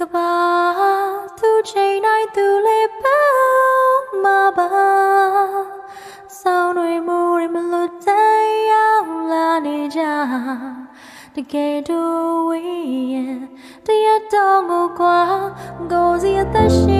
ကဘာသူချိန်တိုင်းသူလေးပေါင်းမှာပါဆောင်းတွေမူတွေမလွတ်တဲ့ရောက်လာနေကြတကယ်တော့ဝေးရင်တရတော့ကိုကွာကိုစီအသက်ရှင်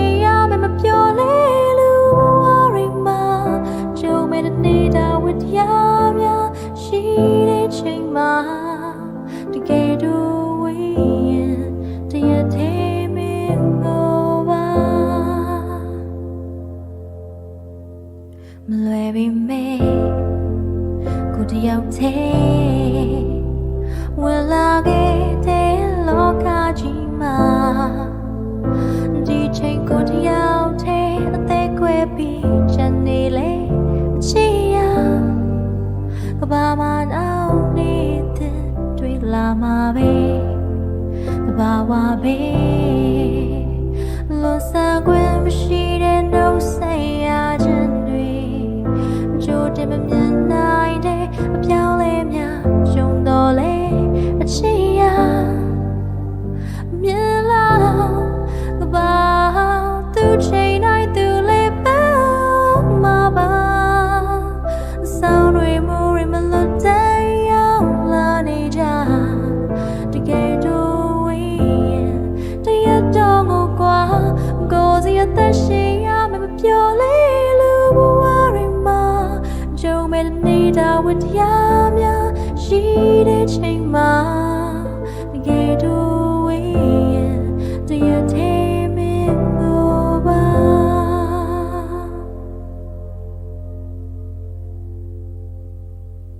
မလွယ်ပြီမေကိုတယောက်သေးဝင်လာခဲ့တဲ့လောကကြီးမှာဒီချိန်ကိုတယောက်သေးအသက်ကွယ်ပြီးချန်နေလေအချီယာကဘာမနောက်နေတဲ့တွေ့လာမှာပဲကဘာဝပဲလောစကွယ်မရှိ ကိုစီအသက်ရှင်ရမယ်မပြောလေလူဘဝတွေမှာကြုံမဲ့နေတာဝတ္တရားများရှိတဲ့ချိန်မှာတကယ်တော့ဝေးရင်တရသေးမင်းကိုပါ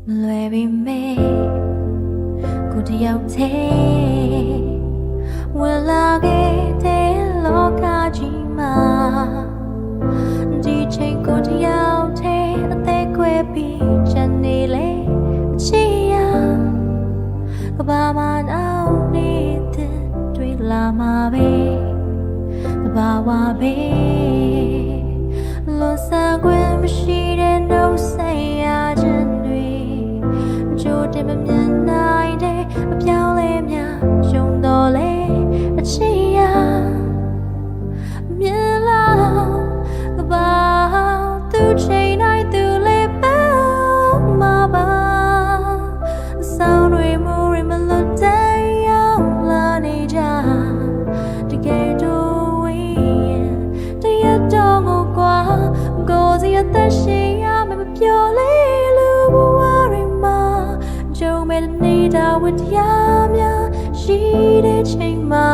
မလွယ်ပြီမေကိုတယောက်သေးဝင်လာခဲ့ မနောက်နေတဲ့တွေ့လာမှာပဲကဘာဝပဲလောစကွယ်မရှိတဲ့နှုတ်ဆက်ရခြင်းတွေကြိုတင်မမြင်နိုင်တဲ့အပြောင်းလဲများရှုံတော့လေအချီယာ ရှင်ရမယ်မပြောလေလူဘဝတွေမှာကြုံမဲ့နေတာဝတ္တရားများရှိတဲ့ချိန်မှာ